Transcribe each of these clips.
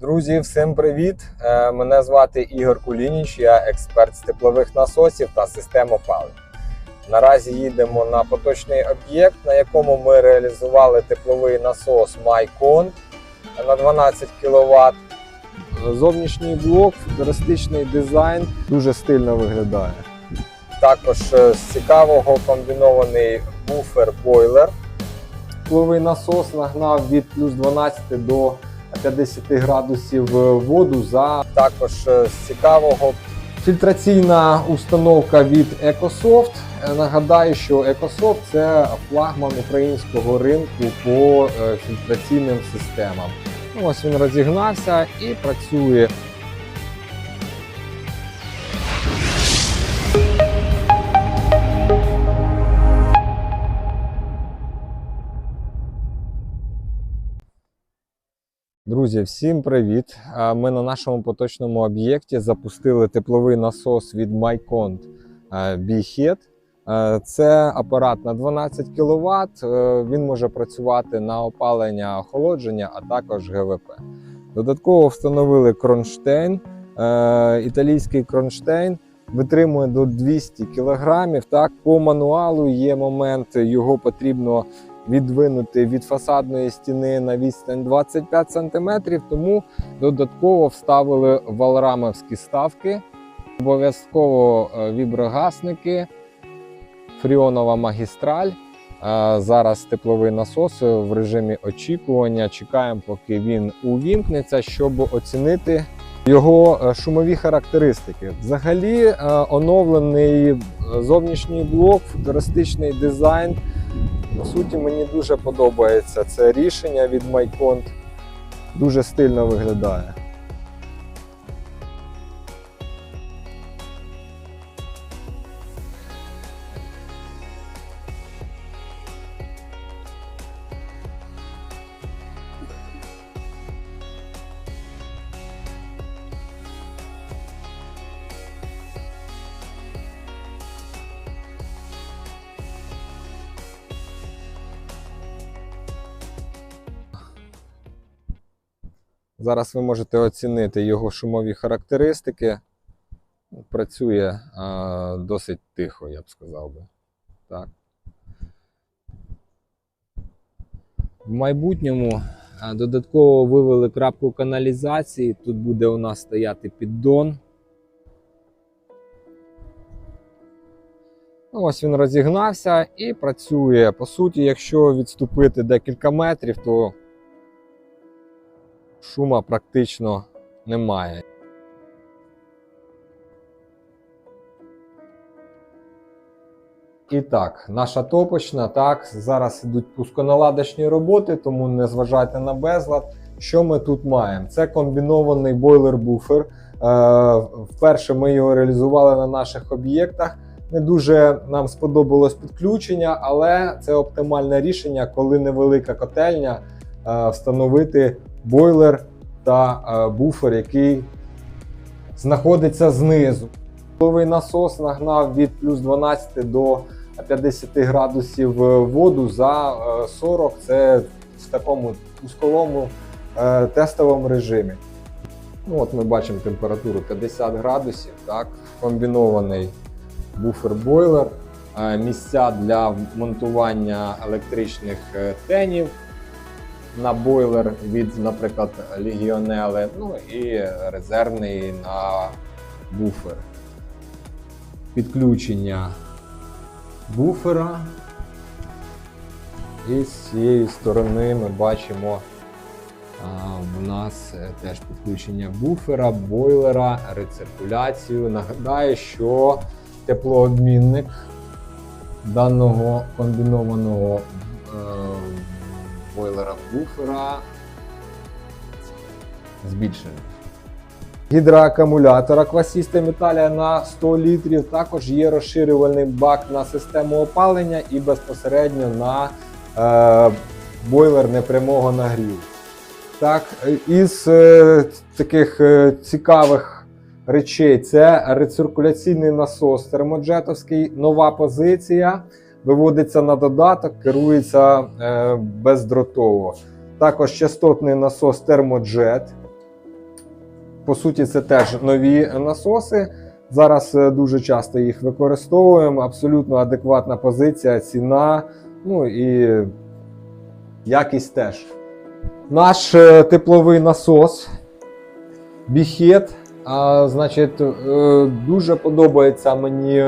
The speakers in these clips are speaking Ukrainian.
Друзі, всім привіт! Е, Мене звати Ігор Кулініч, я експерт з теплових насосів та систем опалення. Наразі їдемо на поточний об'єкт, на якому ми реалізували тепловий насос MyCon на 12 кВт. Зовнішній блок, футуристичний дизайн, дуже стильно виглядає. Також е, з цікавого комбінований буфер-бойлер. Тепловий насос нагнав від плюс 12 до 50 градусів воду за також е, з цікавого фільтраційна установка від EcoSoft. Е, Нагадаю, що EcoSoft – це флагман українського ринку по е, фільтраційним системам. Ось він розігнався і працює. Друзі, всім привіт! Ми на нашому поточному об'єкті запустили тепловий насос від MyCont B-Head. Е, Це апарат на 12 кВт. Він може працювати на опалення охолодження, а також ГВП. Додатково встановили кронштейн. Е, Італійський кронштейн витримує до 200 кг. Так, по мануалу є момент, його потрібно відвинути від фасадної стіни на відстань 25 см, тому додатково вставили валрамовські ставки, обов'язково е, віброгасники, фріонова магістраль. Е, Зараз тепловий насос в режимі очікування. Чекаємо, поки він увімкнеться, щоб оцінити його е, шумові характеристики. Взагалі, е, оновлений е, зовнішній блок, футуристичний дизайн. По суті, мені дуже подобається це рішення від Майконт. Дуже стильно виглядає. Зараз ви можете оцінити його шумові характеристики. Працює а, досить тихо, я б сказав би. Так. В майбутньому додатково вивели крапку каналізації. Тут буде у нас стояти піддон. Ну, Ось він розігнався і працює. По суті, якщо відступити декілька метрів, то шума практично немає. І так, наша топочна, так, зараз йдуть пусконаладочні роботи, тому не зважайте на безлад. Що ми тут маємо? Це комбінований бойлер-буфер. Е, вперше ми його реалізували на наших об'єктах. Не дуже нам сподобалось підключення, але це оптимальне рішення, коли невелика котельня е, встановити бойлер та е, буфер, який знаходиться знизу. Тепловий насос нагнав від плюс 12 до 50 градусів е, воду за е, 40. Це в такому пусковому е, тестовому режимі. Ну, от ми бачимо температуру 50 градусів. Так, комбінований буфер-бойлер, е, місця для монтування електричних е, тенів на бойлер від, наприклад, легіонели, ну і резервний на буфер. Підключення буфера. І з цієї сторони ми бачимо в нас е, теж підключення буфера, бойлера, рециркуляцію. Нагадаю, що теплообмінник даного комбінованого бойлера буфера збільшений. Гідроакумулятор Aquasystem Italia на 100 літрів. Також є розширювальний бак на систему опалення і безпосередньо на е, бойлер непрямого нагріву. Так, із е, таких е, цікавих речей це рециркуляційний насос термоджетовський, нова позиція. Виводиться на додаток, керується е, бездротово. Також частотний насос термоджет по суті, це теж нові насоси. Зараз е, дуже часто їх використовуємо. Абсолютно адекватна позиція, ціна, ну і якість теж. Наш е, тепловий насос Біхет. Значить, дуже подобається мені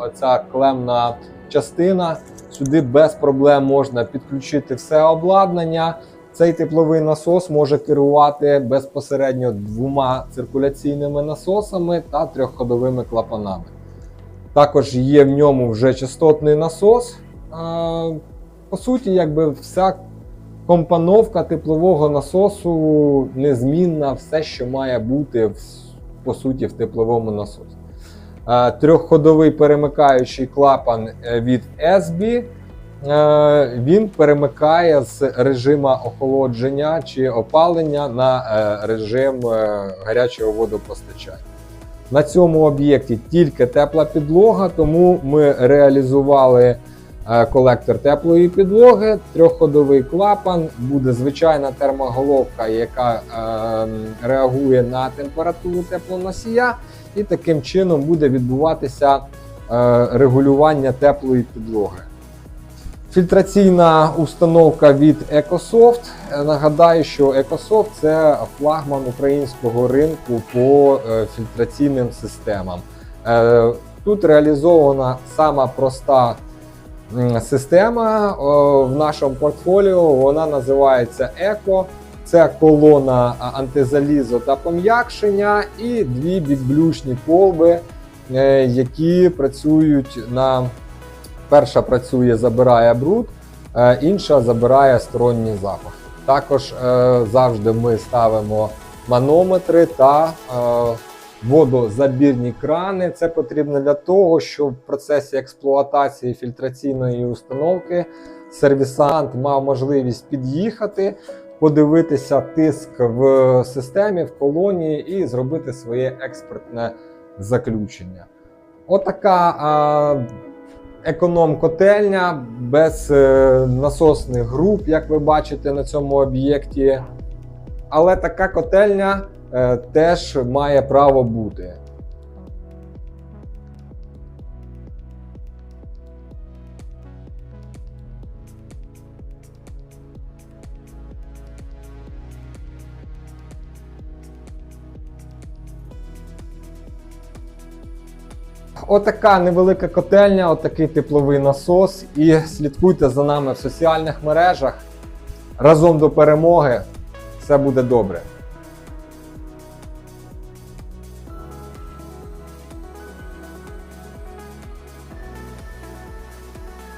оця клемна частина. Сюди без проблем можна підключити все обладнання. Цей тепловий насос може керувати безпосередньо двома циркуляційними насосами та трьохходовими клапанами. Також є в ньому вже частотний насос. По суті, якби вся компоновка теплового насосу незмінна, все, що має бути в, по суті в тепловому насосі. Е, Трьохходовий перемикаючий клапан е, від SB. е, Він перемикає з режиму охолодження чи опалення на режим гарячого водопостачання. На цьому об'єкті тільки тепла підлога, тому ми реалізували колектор теплої підлоги, трьохходовий клапан, буде звичайна термоголовка, яка е, реагує на температуру теплоносія, і таким чином буде відбуватися е, регулювання теплої підлоги. Фільтраційна установка від Ecosoft. Е, Нагадаю, що Ecosoft це флагман українського ринку по е, фільтраційним системам. Тут реалізована сама проста система в нашому портфоліо. Вона називається Eco. Це колона а, антизалізу та пом'якшення і дві бікблюшні колби, е, які працюють на перша працює, забирає бруд, е, інша забирає сторонні запахи. Також е, завжди ми ставимо манометри та водозабірні крани. Це потрібно для того, щоб в процесі експлуатації фільтраційної установки сервісант мав можливість під'їхати, подивитися тиск в системі, в колонії і зробити своє експертне заключення. Отака економ-котельня без е, насосних груп, як ви бачите на цьому об'єкті. Але така котельня е, теж має право бути. Отака невелика котельня, отакий тепловий насос. І слідкуйте за нами в соціальних мережах. Разом до перемоги. Все буде добре.